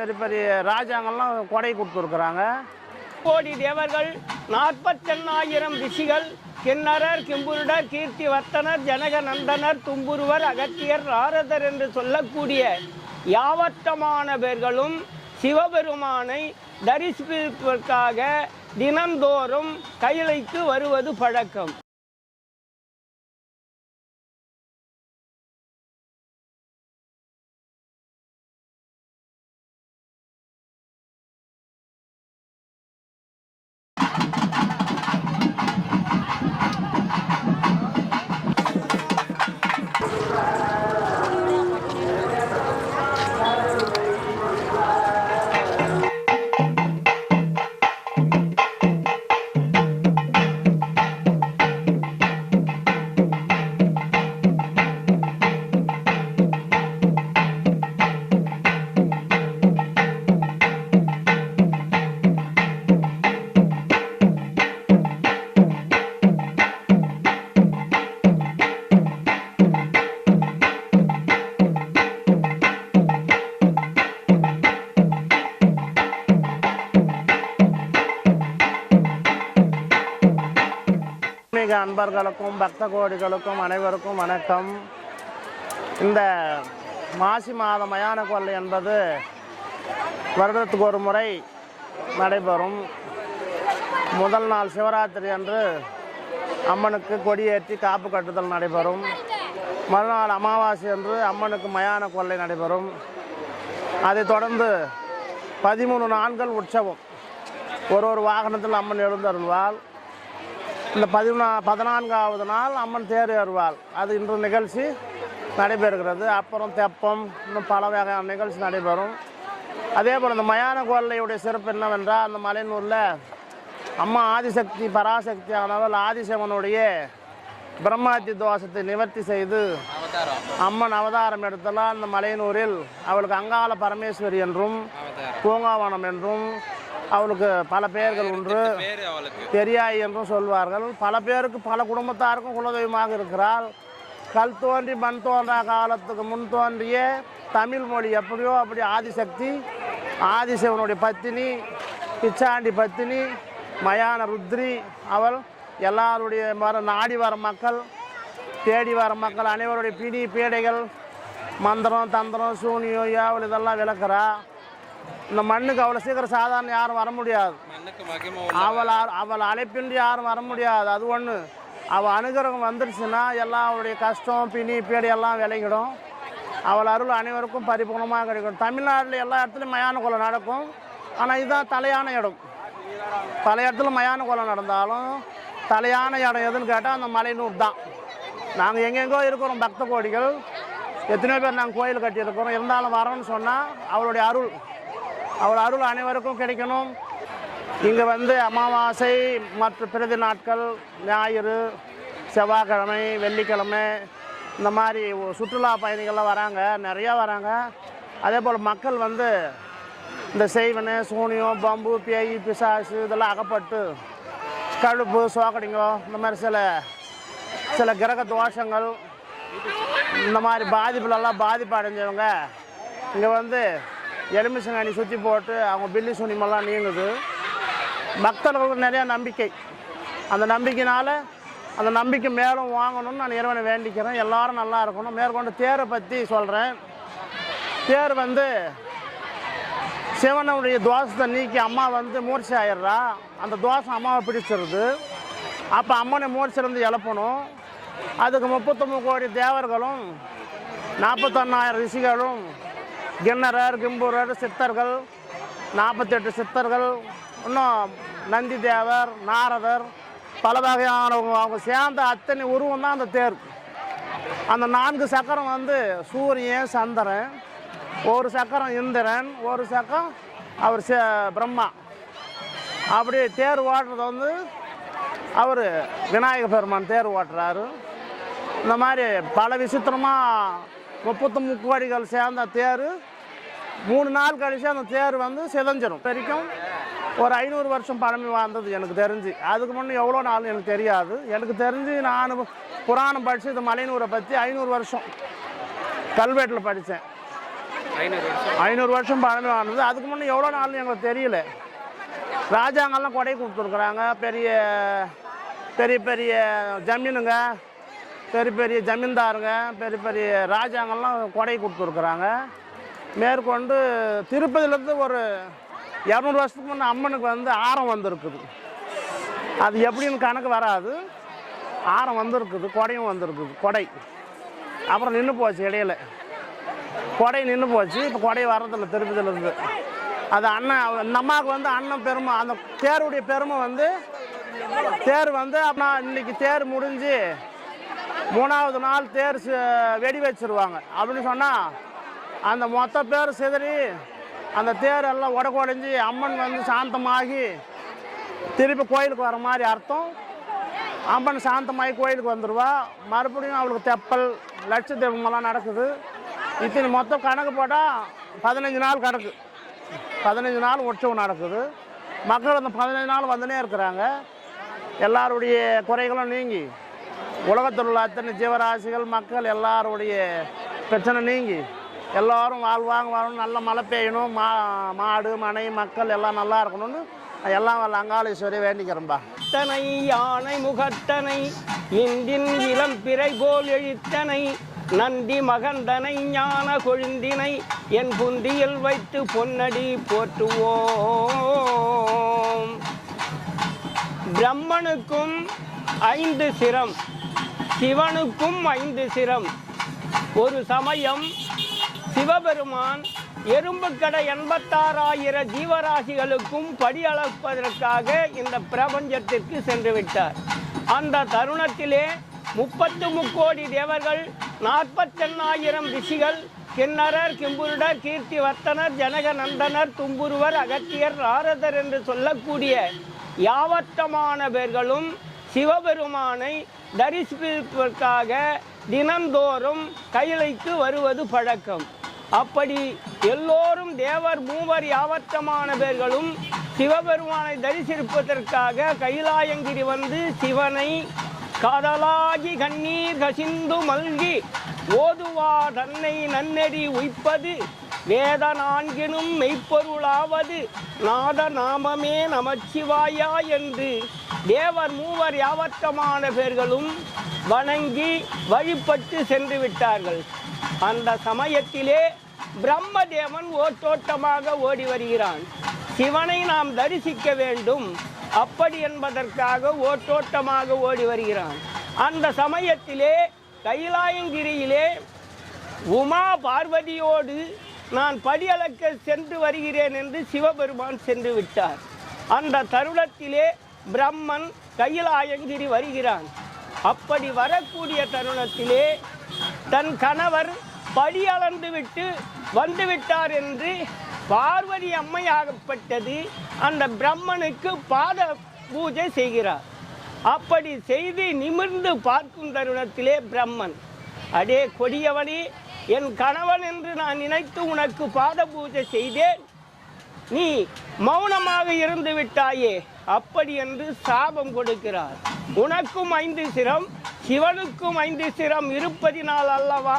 பெரிய பெரிய ராஜாங்கள்லாம் கொடை கொடுத்துருக்குறாங்க. கோடி தேவர்கள் நாற்பத்தெண்ணாயிரம் ரிஷிகள் கிண்ணரர் கிம்புருடர் கீர்த்தி வர்த்தனர் ஜனக நந்தனர் தும்புருவர் அகத்தியர் ராரதர் என்று சொல்லக்கூடிய யாவட்டமான பேர்களும் சிவபெருமானை தரிசிப்பதற்காக தினந்தோறும் கைலைக்கு வருவது பழக்கம். மிக அன்பர்களுக்கும் பக்த கோடிகளுக்கும் அனைவருக்கும் வணக்கம். இந்த மாசி மாத மயான கொள்ளை என்பது வருடத்துக்கு ஒரு முறை நடைபெறும். முதல் நாள் சிவராத்திரி அன்று அம்மனுக்கு கொடியேற்றி காப்பு கட்டுதல் நடைபெறும். மறுநாள் அமாவாசை அன்று அம்மனுக்கு மயான கொள்ளை நடைபெறும். அதைத் தொடர்ந்து பதிமூணு நாட்கள் உற்சவம். ஒரு ஒரு வாகனத்தில் அம்மன் எழுந்தருள்வாள். இந்த பதினா பதினான்காவது நாள் அம்மன் தேர் ஏறுவாள். அது இன்று நிகழ்ச்சி நடைபெறுகிறது. அப்புறம் தெப்பம் இன்னும் பல வகையான நிகழ்ச்சி நடைபெறும். அதே போல் இந்த மயான கோல்லையுடைய சிறப்பு என்னவென்றால் அந்த மலையனூரில் அம்மா ஆதிசக்தி பராசக்தி ஆனவள் ஆதிசிவனுடைய பிரம்மாத்தி தோஷத்தை நிவர்த்தி செய்து அம்மன் அவதாரம் எடுத்தலாம் அந்த மலையனூரில் அவளுக்கு அங்காள பரமேஸ்வரி என்றும் பூங்காவனம் என்றும் அவளுக்கு பல பெயர்கள் அவளுக்கு. பெரியாய் என்றும் சொல்வார்கள். பல பேருக்கு பல குடும்பத்தாருக்கும் குலதெய்வமாக இருக்கிறாள். கல் தோன்றி மண் தோன்றா காலத்துக்கு முன் தோன்றிய தமிழ் மொழி எப்படியோ அப்படி ஆதிசக்தி ஆதிசிவனுடைய பத்தினி பிச்சாண்டி பத்தினி மயான ருத்ரி அவள் எல்லாருடைய வர நாடி வர மக்கள் தேடி வர மக்கள் அனைவருடைய பிடி பீடைகள் மந்திரம் தந்திரம் சூனியம் ஏவல் இதெல்லாம் விளக்குறா. இந்த மண்ணுக்கு அவ்வளோ சீக்கிரம் சாதாரண யாரும் வர முடியாது. அவள் அவள் அழைப்பின்றி யாரும் வர முடியாது. அது ஒன்று அவள் அனுகிரகம் வந்துருச்சுன்னா எல்லாம் அவளுடைய கஷ்டம் பிணி பீடி எல்லாம் விலகிடும். அவள் அருள் அனைவருக்கும் பரிபூர்ணமாக கிடைக்கும். தமிழ்நாட்டில் எல்லா இடத்துலையும் மயான கொலை நடக்கும். ஆனால் இதுதான் தலையான இடம். பல இடத்துல மயான கொலை நடந்தாலும் தலையான இடம் எதுன்னு கேட்டால் அந்த மலைநூர் தான். நாங்கள் எங்கெங்கோ இருக்கிறோம் பக்த கோடிகள். எத்தனையோ பேர் நாங்கள் கோயில் கட்டியிருக்கிறோம். இருந்தாலும் வரோன்னு சொன்னால் அவளுடைய அருள். அவள் அருள் அனைவருக்கும் கிடைக்கணும். இங்கே வந்து அமாவாசை மற்ற பிறதி நாட்கள் ஞாயிறு செவ்வாய்க்கிழமை வெள்ளிக்கிழமை இந்த மாதிரி சுற்றுலா பயணிகள்லாம் வராங்க நிறையா வராங்க. அதே போல் மக்கள் வந்து இந்த செய்வனை சூனியம் பம்பு பேய் பிசாசு இதெல்லாம் அகப்பட்டு கழுப்பு சோக்கடிங்கோ இந்த மாதிரி சில சில கிரக தோஷங்கள் இந்த மாதிரி பாதிப்புலெல்லாம் பாதிப்பு அடைஞ்சவங்க இங்கே வந்து எலுமிச்சங்கனி சுற்றி போட்டு அவங்க பில்லி சுனிமெல்லாம் நீங்குது. பக்தர்களுக்கு நிறையா நம்பிக்கை. அந்த நம்பிக்கையினால அந்த நம்பிக்கை மேலும் வாங்கணும்னு நான் இறைவனை வேண்டிக்கிறேன். எல்லாரும் நல்லா இருக்கணும். மேற்கொண்டு தேரை பற்றி சொல்கிறேன் தேர் வந்து சிவனுடைய தோஷத்தை நீக்கி அம்மா வந்து மூர்ச்சி ஆயிடுறா. அந்த தோஷம் அம்மாவை பிடிச்சிருது. அப்போ அம்மனை மூர்ச்சிலேருந்து எழுப்பணும். அதுக்கு முப்பத்தொம்பது கோடி தேவர்களும் நாற்பத்தொன்னாயிரம் ரிஷிகளும் கிண்ணறர் கிம்பூரர் சித்தர்கள் நாற்பத்தெட்டு சித்தர்கள் இன்னும் நந்தி தேவர் நாரதர் பல வகையானவங்க அவங்க சேர்ந்த அத்தனை உருவம் தான் அந்த தேர். அந்த நான்கு சக்கரம் வந்து சூரியன் சந்திரன் ஒரு சக்கரம் இந்திரன் ஒரு சக்கரம் அவர் சே- பிரம்மா. அப்படி தேர் ஓட்டுறது வந்து அவர் விநாயக பெருமான் தேர் ஓட்டுறாரு. இந்த மாதிரி பல விசித்திரமாக முப்பத்து முக்கோடிகள் சேர்ந்த தேர் மூணு நாள் கழிச்சு அந்த தேர் வந்து சிதஞ்சிரும். வரைக்கும் ஒரு ஐநூறு வருஷம் பழமை வாழ்ந்தது எனக்கு தெரிஞ்சு. அதுக்கு முன்னே எவ்வளோ நாள் எனக்கு தெரியாது. எனக்கு தெரிஞ்சு நான் புராணம் படித்து இந்த மலையனூரை பற்றி ஐநூறு வருஷம் கல்வெட்டில் படித்தேன் ஐநூறு வருஷம். வருஷம் பழமையானது அதுக்கு முன்னே எவ்வளோ நாள்னு எங்களுக்கு தெரியல. ராஜாங்கெல்லாம் கொடை கொடுத்துருக்குறாங்க. பெரிய பெரிய பெரிய ஜமீனுங்க. பெரிய பெரிய ஜமீன்தாருங்க பெரிய பெரிய ராஜாங்கெல்லாம் கொடை கொடுத்துருக்குறாங்க. மேற்கொண்டு திருப்பதியிலேருந்து ஒரு இரநூறு வருஷத்துக்கு முன்னே அம்மனுக்கு வந்து ஆரம் வந்திருக்குது. அது எப்படின்னு கணக்கு வராது. ஆரம் வந்திருக்குது கொடையும் வந்திருக்குது கொடை. அப்புறம் நின்று போச்சு இடையில. கொடை நின்று போச்சு இப்போ கொடை வர்றதில்ல திருப்பதியிலேருந்து. அது அண்ணன் அம்மாவுக்கு வந்து அண்ணன் பெருமை அந்த தேருடைய பெருமை வந்து தேர் வந்து அப்புறம் இன்னைக்கு தேர் முடிஞ்சு மூணாவது நாள் தேர் ச- வெடி வச்சிருவாங்க. அப்படின்னு சொன்னால் அந்த மொத்த பேர் சிதறி அந்த தேர் எல்லாம் உடக்குடைஞ்சி அம்மன் வந்து சாந்தமாகி திருப்பி கோயிலுக்கு வர மாதிரி அர்த்தம். அம்மன் சாந்தமாகி கோயிலுக்கு வந்துடுவா மறுபடியும் அவளுக்கு தெப்பல் லட்ச தெய்வமெல்லாம் நடக்குது. இத்தனை மொத்தம் கணக்கு போட்டால் பதினஞ்சு நாள் கணக்கு. பதினஞ்சு நாள் உற்சவம் நடக்குது. மக்கள் அந்த பதினஞ்சு நாள் வந்துனே இருக்கிறாங்க. எல்லாருடைய குறைகளும் நீங்கி. உலகத்தில் உள்ள அத்தனை ஜீவராசிகள் மக்கள் எல்லாருடைய பிரச்சனை நீங்கி எல்லோரும் வாழ்வாங்க வாழணும் நல்ல மழை பெய்யணும் மா மாடு மனை மக்கள் எல்லாம் நல்லா இருக்கணும்னு எல்லாம் வல்ல அங்காளீஸ்வரி வேண்டிக்கிறேன்பா. தனை யானை முகத்தனை இந்தின் இளம் பிறை போல் எழுத்தனை நந்தி மகந்தனை ஞான கொழுந்தினை என் புந்தியில் வைத்து பொன்னடி போற்றுவோம். பிரம்மனுக்கும் ஐந்து சிரம் சிவனுக்கும் ஐந்து சிரம். ஒரு சமயம் சிவபெருமான் எறும்புக்கடை எண்பத்தாறாயிர ஜீவராசிகளுக்கும் படி அளப்பதற்காக இந்த பிரபஞ்சத்திற்கு சென்று விட்டார். அந்த தருணத்திலே முப்பத்து முக்கோடி தேவர்கள் நாற்பத்தெண்ணாயிரம் ரிஷிகள் கிண்ணரர் கிம்புருடர் கீர்த்திவர்த்தனர் ஜனகநந்தனர் தும்புருவர் அகத்தியர் நாரதர் என்று சொல்லக்கூடிய யாவட்டமான பேர்களும் சிவபெருமானை தரிசிப்பதற்காக தினந்தோறும் கையிலைக்கு வருவது பழக்கம். அப்படி எல்லோரும் தேவர் மூவர் யாவற்றமான சிவபெருமானை தரிசிப்பதற்காக கைலாயங்கிரி வந்து சிவனை கடலாகி கண்ணீர் கசிந்து மல்கி ஓதுவா தன்னை நன்னெறி உய்ப்பது வேத நான்கினும் மெய்ப்பொருளாவது நாத நாமமே நமச்சிவாயா என்று தேவர் மூவர் யாவற்றமான பேர்களும் வணங்கி வழிபட்டு சென்று விட்டார்கள். அந்த சமயத்திலே பிரம்மதேவன் ஓட்டோட்டமாக ஓடி வருகிறான். சிவனை நாம் தரிசிக்க வேண்டும். அப்படி என்பதற்காக ஓட்டோட்டமாக ஓடி வருகிறான். அந்த சமயத்திலே கைலாயங்கிரியிலே உமா பார்வதியோடு நான் படியளக்க சென்று வருகிறேன் என்று சிவபெருமான் சென்று விட்டார். அந்த தருணத்திலே பிரம்மன் கைலாயங்கிரி வருகிறான். அப்படி வரக்கூடிய தருணத்திலே தன் கணவர் படி அளந்து விட்டு வந்துவிட்டார் என்று பார்வதி அம்மையாகப்பட்டது அந்த பிரம்மனுக்கு பாத பூஜை செய்கிறார். அப்படி செய்து நிமிர்ந்து பார்க்கும் தருணத்திலே பிரம்மன் அடே கொடியவனே என் கணவன் என்று நான் நினைத்து உனக்கு பாத பூஜை செய்தேன். நீ மௌனமாக இருந்து விட்டாயே அப்படி என்று சாபம் கொடுக்கிறார். உனக்கும் ஐந்து சிரம் சிவனுக்கும் ஐந்து சிரம் இருப்பதினால் அல்லவா?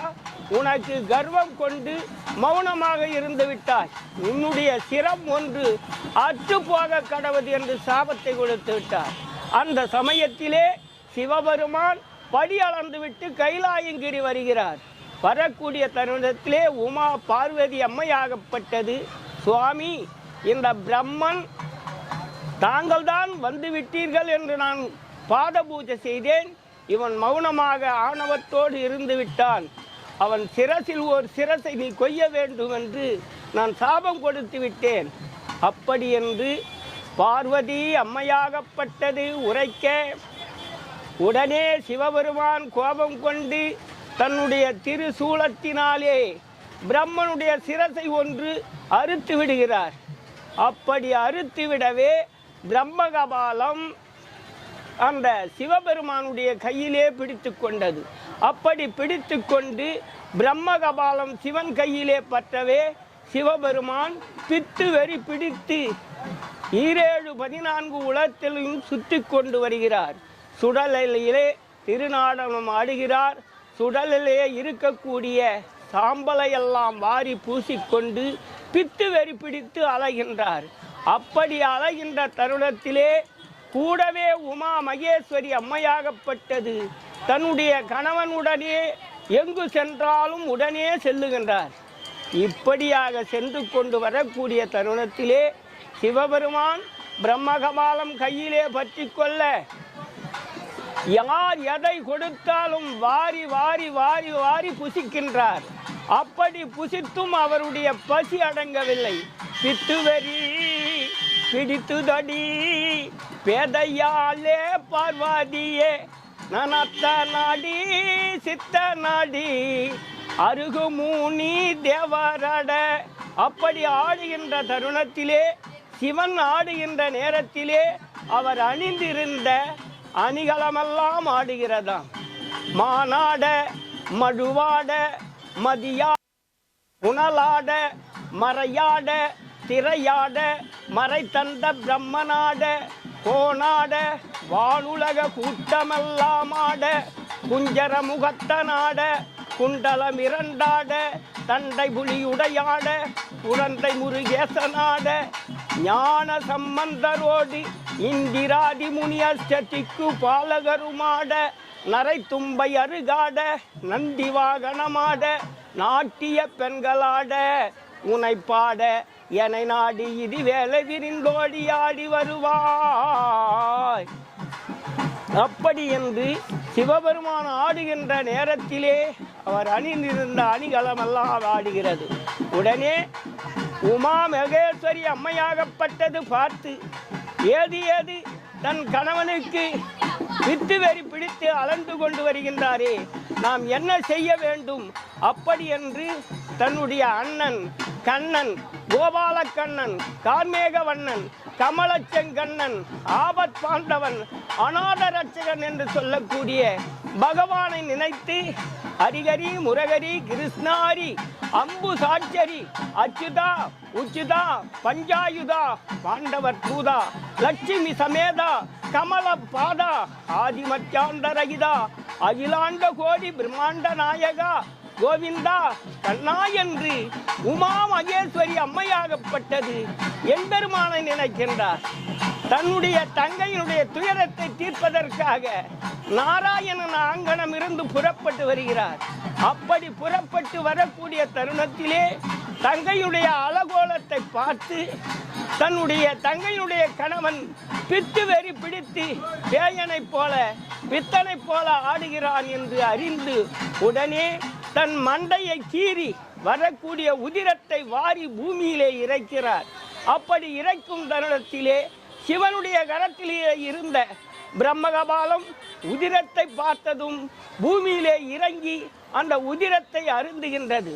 உனக்கு கர்வம் கொண்டு மௌனமாக இருந்து விட்டாய். உன்னுடைய சிரம் ஒன்று அற்றுப்போக கடவுது என்று சாபத்தை கொடுத்து விட்டார். அந்த சமயத்திலே சிவபெருமான் படி அளந்து விட்டு கைலாயங்கிரி வருகிறார். வரக்கூடிய தருணத்திலே உமா பார்வதி அம்மையாகப்பட்டது. சுவாமி இந்த பிரம்மன் தாங்கள் தான் வந்து விட்டீர்கள் என்று நான் பாத பூஜை செய்தேன். இவன் மௌனமாக ஆணவத்தோடு இருந்து விட்டான். அவன் சிரசில் ஒரு சிரசை நீ கொய்ய வேண்டும் என்று நான் சாபம் கொடுத்து விட்டேன். அப்படி என்று பார்வதி அம்மையாகப்பட்டது உரைக்க உடனே சிவபெருமான் கோபம் கொண்டு தன்னுடைய திருசூலத்தினாலே பிரம்மனுடைய சிரசை ஒன்று அறுத்து விடுகிறார். அப்படி அறுத்து விடவே பிரம்மகபாலம் அந்த சிவபெருமானுடைய கையிலே பிடித்து கொண்டது. அப்படி பிடித்து கொண்டு பிரம்மகபாலம் சிவன் கையிலே பற்றவே சிவபெருமான் பித்து வெறி பிடித்து ஈரேழு பதினான்கு உலகத்திலும் சுற்றி கொண்டு வருகிறார். சுடலிலே திருநாடகம் ஆடுகிறார். சுடலிலே இருக்கக்கூடிய சாம்பலையெல்லாம் வாரி பூசிக்கொண்டு பித்து வெறி பிடித்து அலைகின்றார். அப்படி அலைகின்ற தருணத்திலே கூடவே உமா மகேஸ்வரி அம்மையாகப்பட்டது. தன்னுடைய கணவனுடனே எங்கு சென்றாலும் உடனே செல்லுகின்றார். இப்படியாக சென்று கொண்டு வரக்கூடிய தருணத்திலே சிவபெருமான் பிரம்மகபாலம் கையிலே பற்றி கொள்ள யார் எதை கொடுத்தாலும் வாரி வாரி வாரி வாரி புசிக்கின்றார். அப்படி புசித்தும் அவருடைய பசி அடங்கவில்லை. பித்துவரி பிடித்துதடி பேதையாலே பார்வாதியே நனத்த நாடி சித்த நாடி அருகுமூனி தேவரட. அப்படி ஆடுகின்ற தருணத்திலே சிவன் ஆடுகின்ற நேரத்திலே அவர் அணிந்திருந்த அணிகளமெல்லாம் ஆடுகிறதாம். மானாட மடுவாட மதியா உணலாட மறையாட திரையாட மறை தந்த பிரம்மனாட கோனாட வானுலக கூட்டமெல்லாம் குஞ்சர முகத்தனாட குண்டலம் இரண்டாட தண்டை புலியுடையாட குழந்தை முருகேசனாட ஞான சம்பந்தரோடு இந்திராதி முனியஷ்டதிக்கு பாலகருமாட நரை தும்பை அருகாட நந்தி வாகனமாட நாட்டிய பெண்களாட உனை பாட எனை நாடி இது வேலை விரிந்தோடி ஆடி வருவாய். அப்படி என்று சிவபெருமான் ஆடுகின்ற நேரத்திலே அவர் அணிந்திருந்த அணிகலமெல்லாம் ஆடுகிறது. உடனே உமா மகேஸ்வரி அம்மையாகப்பட்டது பார்த்து ஏது ஏது? தன் கணவனுக்கு வித்து வெறி பிடித்து அலண்டு கொண்டு வருகின்றாரே நாம் என்ன செய்ய வேண்டும்? அப்படி என்று தன்னுடைய அண்ணன் கண்ணன் கோபாலக்கண்ணன் கார்மேகவண்ணன் கமலச்செங்கண்ணன் ஆபத் பாண்டவன் அநாத ரட்சகன் என்று சொல்லக்கூடிய பகவானை நினைத்து ஹரிகரி முரகரி கிருஷ்ணாரி அம்பு சாட்சரி அச்சுதா உச்சுதா பஞ்சாயுதா பாண்டவர் தூதா லட்சுமி சமேதா கமல பாதா ஆதிமத்தியாந்தரகிதா அகிலாண்ட கோடி பிரம்மாண்ட நாயகா கோவிந்தா கண்ணா என்று உமா மகேஸ்வரி அம்மையாகப்பட்டது எம்பெருமானை நினைக்கின்றார். தன்னுடைய தங்கையினுடைய துயரத்தை தீர்ப்பதற்காக நாராயணன் ஆங்கனம் இருந்து புறப்பட்டு வருகிறார். அப்படி புறப்பட்டு வரக்கூடிய தருணத்திலே தங்கையுடைய அலகோலத்தை பார்த்து தன்னுடைய தங்கையினுடைய கணவன் பித்து வெறி பிடித்து பேயனைப் போல பித்தனைப் போல ஆடுகிறான் என்று அறிந்து உடனே தன் மண்டையை கீறி வரக்கூடிய உதிரத்தை வாரி பூமியிலே இறைக்கிறார். அப்படி இறைக்கும் தருணத்திலே சிவனுடைய கரத்திலே இருந்த பிரம்மகபாலம் உதிரத்தை பார்த்ததும் பூமியிலே இறங்கி அந்த உதிரத்தை அருந்துகின்றது.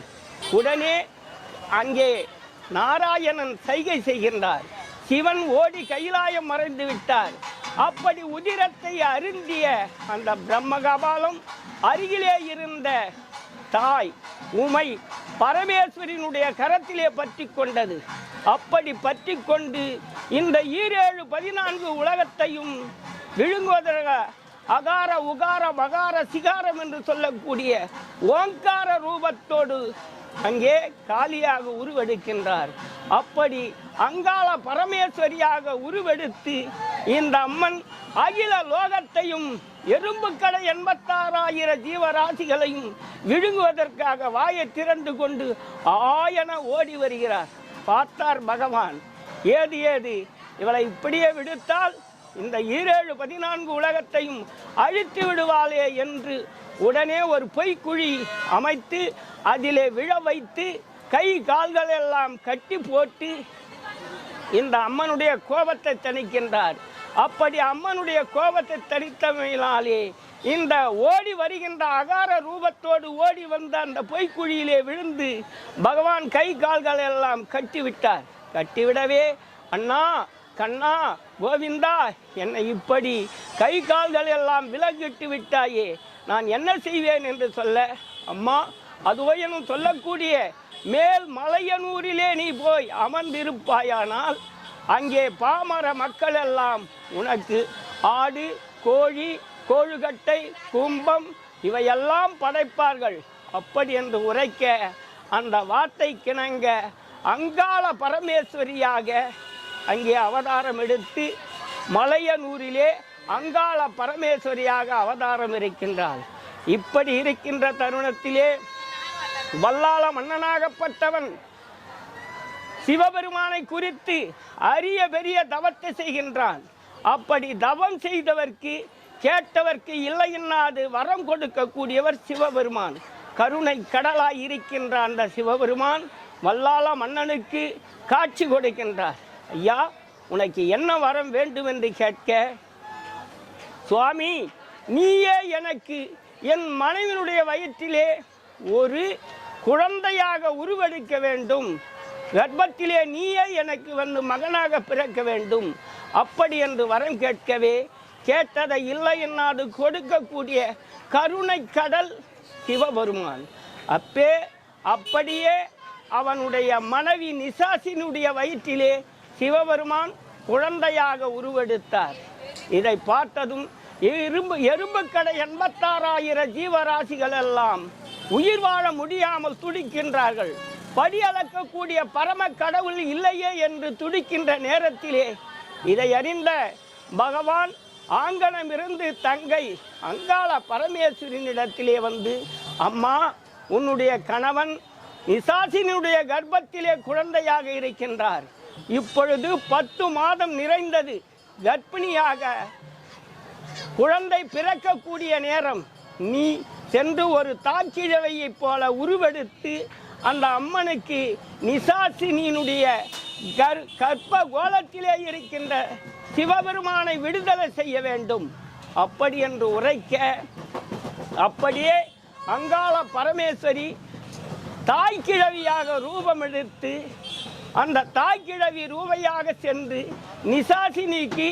உடனே அங்கே நாராயணன் சைகை செய்கின்றார். சிவன் ஓடி கைலாயம் மறைந்து விட்டார். அப்படி உதிரத்தை அருந்திய அந்த பிரம்மகபாலம் அருகிலே இருந்த தாய் உமை பரமேஸ்வரினுடைய கரத்திலே பற்றி கொண்டது. அப்படி பற்றி கொண்டு இந்த ஈரேழு பதினான்கு உலகத்தையும் விழுங்குவதற்க அகார உகார மகார சிகாரம் என்று சொல்லக்கூடிய ஓங்கார ரூபத்தோடு அங்கே காலியாக உருவெடுக்கின்றார். அப்படி அங்காள பரமேஸ்வரியாக உருவெடுத்து இந்த அம்மன் அகில லோகத்தையும் எறும்பு கடை எண்பத்தாறாயிர ஜீவராசிகளையும் விழுங்குவதற்காக வாயை திறந்து கொண்டு ஆயன ஓடி வருகிறார். பார்த்தார் பகவான். ஏது ஏது இவளை இப்படியே விடுத்தால் இந்த ஈரேழு பதினான்கு உலகத்தையும் அழித்து விடுவாளே என்று உடனே ஒரு பொய்க்குழி அமைத்து அதிலே விழ வைத்து கை கால்கள் எல்லாம் கட்டி போட்டு இந்த அம்மனுடைய கோபத்தை தணிக்கின்றார். அப்படி அம்மனுடைய கோபத்தை தணித்தமையினாலே இந்த ஓடி வருகின்ற அகார ரூபத்தோடு ஓடி வந்த அந்த பொய்க்குழியிலே விழுந்து பகவான் கை கால்கள் எல்லாம் கட்டிவிட்டார். கட்டிவிடவே அண்ணா கண்ணா கோவிந்தா என்னை இப்படி கை கால்கள் எல்லாம் விலகிட்டு விட்டாயே நான் என்ன செய்வேன் என்று சொல்ல அம்மா அதுவையனும் சொல்லக்கூடிய மேல் மலையனூரிலே நீ போய் அமர்ந்திருப்பாயானால் அங்கே பாமர மக்கள் எல்லாம் உனக்கு ஆடு கோழி கோழுகட்டை கும்பம் இவையெல்லாம் படைப்பார்கள். அப்படி என்று உரைக்க அந்த வார்த்தை கிணங்க அங்காள பரமேஸ்வரியாக அங்கே அவதாரம் எடுத்து மலையனூரிலே அங்காள பரமேஸ்வரியாக அவதாரம் இருக்கின்றாள். இப்படி இருக்கின்ற தருணத்திலே வல்லாள மன்னனாகப்பட்டவன் சிவபெருமானை குறித்து அரிய பெரிய தவத்தை செய்கின்றான். அப்படி தவம் செய்தவர்க்கு கேட்டவர்க்கு இல்லை என்னாது? வரம் கொடுக்கக்கூடியவர் சிவபெருமான். கருணை கடலாய் இருக்கின்ற அந்த சிவபெருமான் வல்லாள மன்னனுக்கு காட்சி கொடுக்கின்றார். ஐயா உனக்கு என்ன வரம் வேண்டும் என்று கேட்க? சுவாமி நீயே எனக்கு என் மனைவினுடைய வயிற்றிலே ஒரு குழந்தையாக உருவெடுக்க வேண்டும். கர்ப்பத்திலே நீயே எனக்கு வந்து மகனாக பிறக்க வேண்டும். அப்படி என்று வரம் கேட்கவே கேட்டதை இல்லை என்னாது கொடுக்கக்கூடிய கருணை கடல் சிவபெருமான். அப்பே அப்படியே அவனுடைய மனைவி நிசாசினுடைய வயிற்றிலே சிவபெருமான் குழந்தையாக உருவெடுத்தார். இதை பார்த்ததும் எறும்பு எறும்புக்கடை எண்பத்தாறாயிரம் ஜீவராசிகள் எல்லாம் உயிர் வாழ முடியாமல் துடிக்கின்றார்கள். படி அளக்கக்கூடிய பரம கடவுள் இல்லையே என்று துடிக்கின்ற நேரத்திலே இதை அறிந்த பகவான் ஆங்கனமிருந்து தங்கை அங்காள பரமேஸ்வரனிடத்திலே வந்து அம்மா உன்னுடைய கணவன் நிசாசினுடைய கர்ப்பத்திலே குழந்தையாக இருக்கின்றார். இப்பொழுது பத்து மாதம் நிறைந்தது. கர்ப்பிணியாக குழந்தை பிறக்கக்கூடிய நேரம். நீ சென்று ஒரு தாக்கிழவையைப் போல உருவெடுத்து அந்த அம்மனுக்கு நிசாசினியினுடைய கர் கற்ப கோலத்திலே இருக்கின்ற சிவபெருமானை விடுதலை செய்ய வேண்டும். அப்படி என்று உரைக்க அப்படியே அங்காள பரமேஸ்வரி தாய்க்கிழவியாக ரூபம் எடுத்து அந்த தாய்க்கிழவி ரூபையாக சென்று நிசாசினிக்கு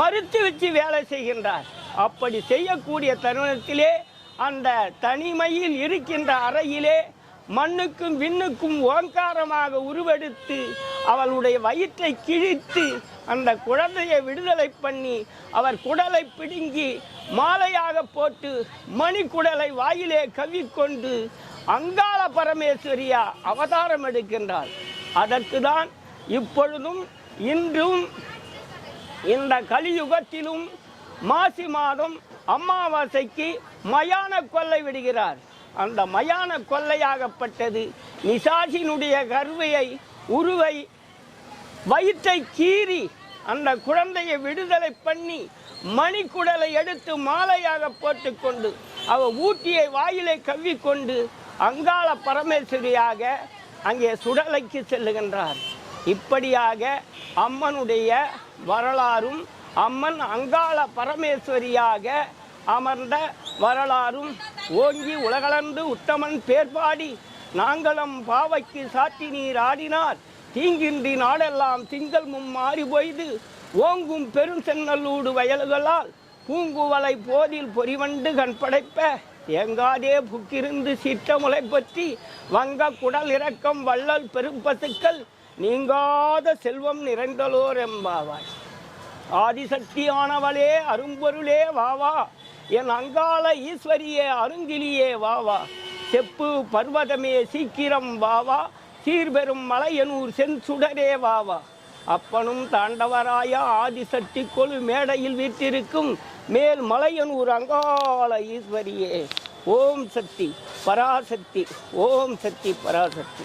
மறுத்து வச்சு வேலை செய்கின்றார். அப்படி செய்யக்கூடிய தருணத்திலே அந்த தனிமையில் இருக்கின்ற அறையிலே மண்ணுக்கும் விண்ணுக்கும் ஓங்காரமாக உருவெடுத்து அவளுடைய வயிற்றை கிழித்து அந்த குழந்தையை விடுதலை பண்ணி அவர் குடலை பிடுங்கி மாலையாக போட்டு மணிக்குடலை வாயிலே கவிக்கொண்டு அங்காள பரமேஸ்வரியா அவதாரம் எடுக்கின்றார் அதற்கு தான் இப்பொழுதும் இன்றும் இந்த கலியுகத்திலும் மாசி மாதம் அமாவாசைக்கு மயான கொள்ளை விடுகிறார். அந்த மயான கொள்ளையாகப்பட்டது. நிசாசினுடைய கருவையை உருவை வயிற்றை கீறி அந்த குழந்தையை விடுதலை பண்ணி மணிக்குடலை எடுத்து மாலையாக போட்டுக்கொண்டு அவ ஊட்டியை வாயிலை கவ்விக்கொண்டு அங்காள பரமேஸ்வரியாக அங்கே சுடலைக்கு செல்லுகின்றார். இப்படியாக அம்மனுடைய வரலாறும் அம்மன் அங்காள பரமேஸ்வரியாக அமர்ந்த வரலாறும் ஓங்கி உலகளந்து உத்தமன் பேர்பாடி நாங்களும் பாவைக்கு சாத்தி நீர் ஆடினார் தீங்கின்றி நாடெல்லாம் திங்கள் மும்மாறி பொய்து ஓங்கும் பெருஞ்சென்னலூடு வயல்களால் பூங்குவலை போதில் பொறிவண்டு கண் படைப்ப தேங்காதே புக்கிருந்து சிற்றமுலை பற்றி வங்க குடல் இறக்கம் வள்ளல் பெரும்பசுக்கள் நீங்காத செல்வம் நிறைந்தலோர் எம்பாவாய். ஆதிசக்தியானவளே அரும்பொருளே வாவா என் அங்காள ஈஸ்வரியே அருங்கிலியே வாவா செப்பு பர்வதமே சீக்கிரம் வாவா சீர்பெரும் மலையனூர் செஞ்சுடரே வாவா அப்பனும் தாண்டவராய ஆதிசக்தி கொழு மேடையில் வீட்டிருக்கும் மேல் மலையனூர் அங்காள ஈஸ்வரியே. ஓம் சக்தி பராசக்தி ஓம் சக்தி பராசக்தி.